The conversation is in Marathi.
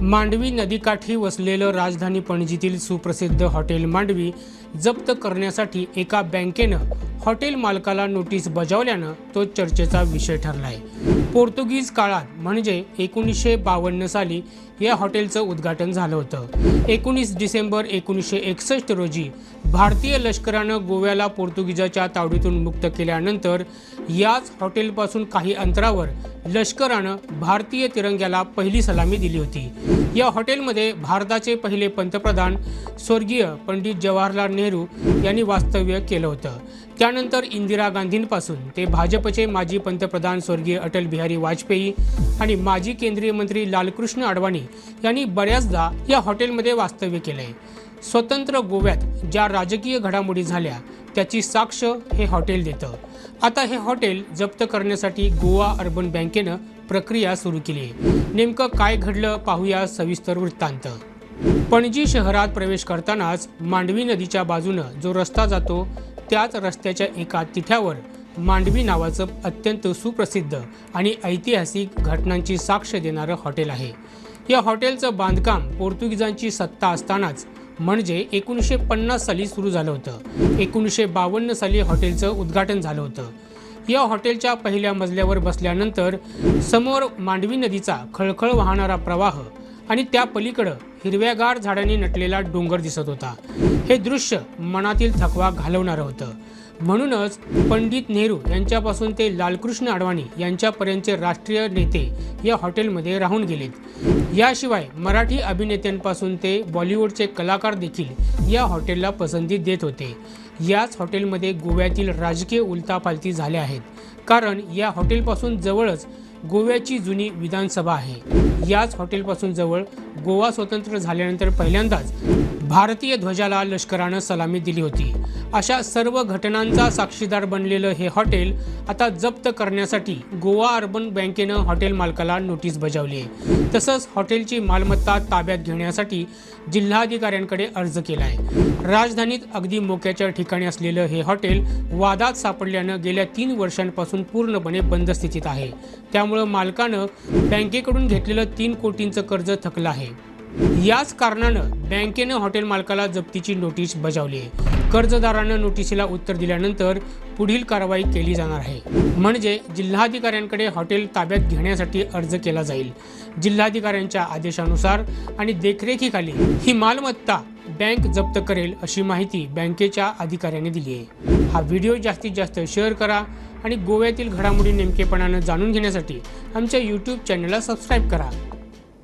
मांडवी नदीकाठी वसलेलं राजधानी पणजीतील सुप्रसिद्ध हॉटेल मांडवी जप्त करण्यासाठी एका बँकेनं हॉटेल मालकाला नोटीस बजावल्यानं तो चर्चेचा विषय ठरला आहे पोर्तुगीज काळात म्हणजे एकोणीसशे बावन्न साली या हॉटेलचं उद्घाटन झालं होतं. एकोणीस डिसेंबर एकोणीसशे एकसष्ट रोजी भारतीय लष्करानं गोव्याला पोर्तुगीजाच्या तावडीतून मुक्त केल्यानंतर याच हॉटेलपासून काही अंतरावर लष्करानं भारतीय तिरंग्याला पहिली सलामी दिली होती. या हॉटेलमध्ये भारताचे पहिले पंतप्रधान स्वर्गीय पंडित जवाहरलाल नेहरू यांनी वास्तव्य केलं होतं. त्यानंतर इंदिरा गांधींपासून ते भाजपचे माजी पंतप्रधान स्वर्गीय अटल बिहारी वाजपेयी आणि माजी केंद्रीय मंत्री लालकृष्ण अडवाणी यांनी बऱ्याचदा या हॉटेलमध्ये वास्तव्य केलंय. स्वतंत्र गोव्यात ज्या राजकीय घडामोडी झाल्या त्याची साक्ष हे हॉटेल देतं. आता हे हॉटेल जप्त करण्यासाठी गोवा अर्बन बँकेनं प्रक्रिया सुरू केली. आहे नेमकं काय घडलं पाहूया सविस्तर वृत्तांत. पणजी शहरात प्रवेश करतानाच मांडवी नदीच्या बाजूनं जो रस्ता जातो त्याच रस्त्याच्या एका तिठ्यावर मांडवी नावाचं अत्यंत सुप्रसिद्ध आणि ऐतिहासिक घटनांची साक्ष देणारं हॉटेल आहे. या हॉटेलचं बांधकाम पोर्तुगीजांची सत्ता असतानाच म्हणजे एकोणीसशे पन्नास साली सुरू झालं होतं. एकोणीसशे बावन्न साली हॉटेलचं उद्घाटन झालं होतं. या हॉटेलच्या पहिल्या मजल्यावर बसल्यानंतर समोर मांडवी नदीचा खळखळ वाहणारा प्रवाह आणि त्या पलीकडं हिरव्यागार झाडांनी नटलेला डोंगर दिसत होता. हे दृश्य मनातील थकवा घालवणारं होतं. म्हणूनच पंडित नेहरू यांच्यापासून ते लालकृष्ण अडवाणी यांच्यापर्यंतचे राष्ट्रीय नेते या हॉटेलमध्ये राहून गेलेत. याशिवाय मराठी अभिनेत्यांपासून ते बॉलिवूडचे कलाकार देखील या हॉटेलला पसंती देत होते. याच हॉटेलमध्ये गोव्यातील राजकीय उलथापालथी झाल्या आहेत. कारण या हॉटेलपासून जवळच गोव्याची जुनी विधानसभा आहे. याच हॉटेलपासून जवळ गोवा स्वतंत्र झाल्यानंतर पहिल्यांदाच भारतीय ध्वजाला लष्करानं सलामी दिली होती. अशा सर्व घटनांचा साक्षीदार बनलेलं हे हॉटेल आता जप्त करण्यासाठी गोवा अर्बन बँकेनं हॉटेल मालकाला नोटीस बजावली आहे तसंच हॉटेलची मालमत्ता ताब्यात घेण्यासाठी जिल्हाधिकाऱ्यांकडे अर्ज केला आहे राजधानीत अगदी मोक्याच्या ठिकाणी असलेलं हे हॉटेल वादात सापडल्यानं गेल्या तीन वर्षांपासून पूर्णपणे बंद स्थितीत आहे. त्यामुळं मालकानं बँकेकडून घेतलेलं तीन कोटींचं कर्ज थकलं आहे. याच कारणानं बँकेनं हॉटेल मालकाला जप्तीची नोटीस बजावली आहे. कर्जदारानं नोटिसीला उत्तर दिल्यानंतर पुढील कारवाई केली जाणार आहे. म्हणजे जिल्हाधिकाऱ्यांकडे हॉटेल ताब्यात घेण्यासाठी अर्ज केला जाईल. जिल्हाधिकाऱ्यांच्या आदेशानुसार आणि देखरेखीखाली ही मालमत्ता बँक जप्त करेल अशी माहिती बँकेच्या अधिकाऱ्याने दिली आहे. हा व्हिडिओ जास्तीत जास्त शेअर करा आणि गोव्यातील घडामोडी नेमकेपणानं जाणून घेण्यासाठी आमच्या यूट्यूब चॅनलला सबस्क्राईब करा.